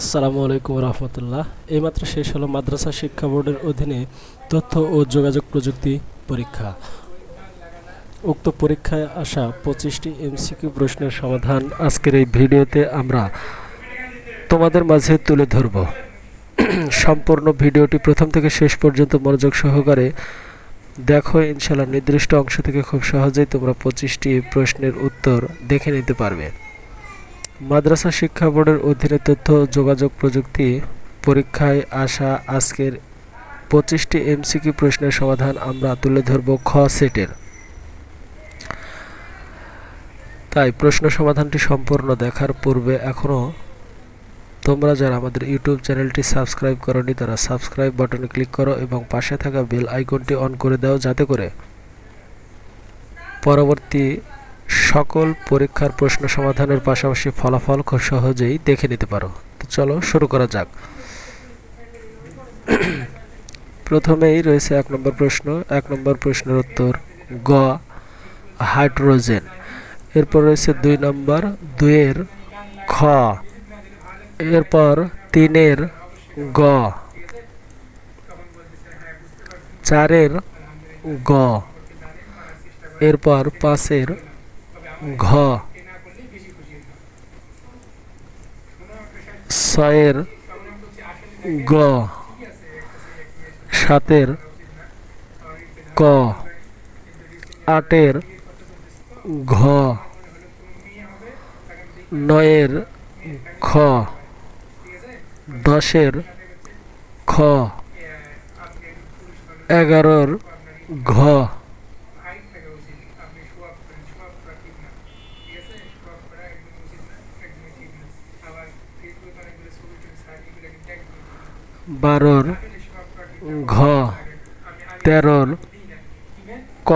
আসসালামু আলাইকুম রহমতুল্লাহ। এইমাত্র শেষ হলো মাদ্রাসা শিক্ষা বোর্ডের অধীনে তথ্য ও যোগাযোগ প্রযুক্তি পরীক্ষা। উক্ত পরীক্ষায় আসা পঁচিশটি এমসিকিউ প্রশ্নের সমাধান আজকের এই ভিডিওতে আমরা তোমাদের মাঝে তুলে ধরব। সম্পূর্ণ ভিডিওটি প্রথম থেকে শেষ পর্যন্ত মনোযোগ সহকারে দেখো ইনশাল্লাহ নির্দিষ্ট অংশ থেকে খুব সহজেই তোমরা পঁচিশটি প্রশ্নের উত্তর দেখে নিতে পারবে। মাদ্রাসা শিক্ষা বোর্ডের অধীনে তথ্য যোগাযোগ প্রযুক্তি পরীক্ষায় আসা আজকের পঁচিশটি এমসিকিউ প্রশ্নের সমাধান আমরা তুলে ধরব খ সেটের। তাই প্রশ্ন সমাধানটি সম্পূর্ণ দেখার পূর্বে এখনও তোমরা যারা আমাদের ইউটিউব চ্যানেলটি সাবস্ক্রাইব করনি, তারা সাবস্ক্রাইব বাটনে ক্লিক করো এবং পাশে থাকা বেল আইকনটি অন করে দাও যাতে করে পরবর্তী সকল পরীক্ষার প্রশ্ন সমাধানের পাশাপাশি ফলাফল খুব সহজেই দেখে নিতে পারো। তো চলো শুরু করা যাক। প্রথমেই রয়েছে এক নম্বর প্রশ্ন। এক নম্বর প্রশ্নের উত্তর গ, হাইড্রোজেন। এরপর রয়েছে দুই নম্বর, দুইয়ের খ। এরপর তিনের গ। চারের গ। এরপর পাঁচের ঘ। ছয়ের গ। সাতের ক। আটের ঘ। নয়ের খ। দশের খ। এগারোর ঘ। বারোর ঘ, তেরোর ক,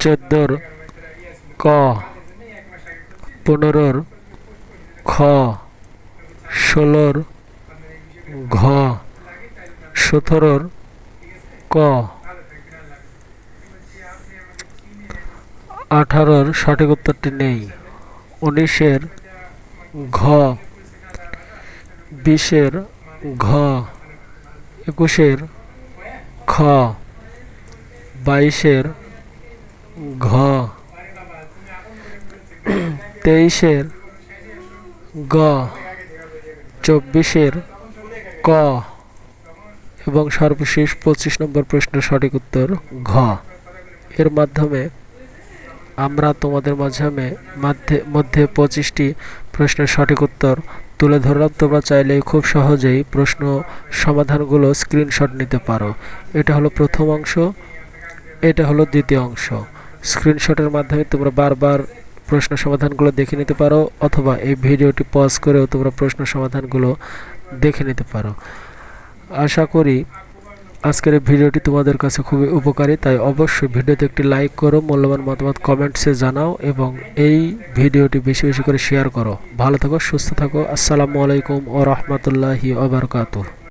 চোদ্দোর ক, পনেরোর খ, ষোলোর ঘ, সতেরোর ক, আঠারোর সঠিক উত্তরটি নেই। উনিশের ঘ, বিশের ঘ, একুশের খ, বাইশের ঘ, তেইশের গ, চব্বিশের ক এবং সর্বশেষ পঁচিশ নম্বর প্রশ্নের সঠিক উত্তর ঘ। এর মাধ্যমে আমরা তোমাদের মধ্যে মধ্যে পঁচিশটি প্রশ্নের সঠিক উত্তর তুলে ধরলাম, তোমরা চাইলে খুব সহজেই প্রশ্ন সমাধানগুলো স্ক্রিনশট নিতে পারো। এটা হলো প্রথম অংশ, এটা হলো দ্বিতীয় অংশ। স্ক্রিনশটের মাধ্যমে তোমরা বারবার প্রশ্ন সমাধানগুলো দেখে নিতে পারো, অথবা এই ভিডিওটি পজ করেও তোমরা প্রশ্ন সমাধানগুলো দেখে নিতে পারো। আশা করি আজকের ভিডিওটি তোমাদের কাছে খুবই উপকারী, তাই অবশ্যই ভিডিওতে একটি লাইক করো, মূল্যবান মতামত কমেন্টসে জানাও এবং এই ভিডিওটি বেশি বেশি করে শেয়ার করো। ভালো থাকো, সুস্থ থাকো, আসসালামু আলাইকুম ও রহমতুল্লাহি ওবরকাতুহ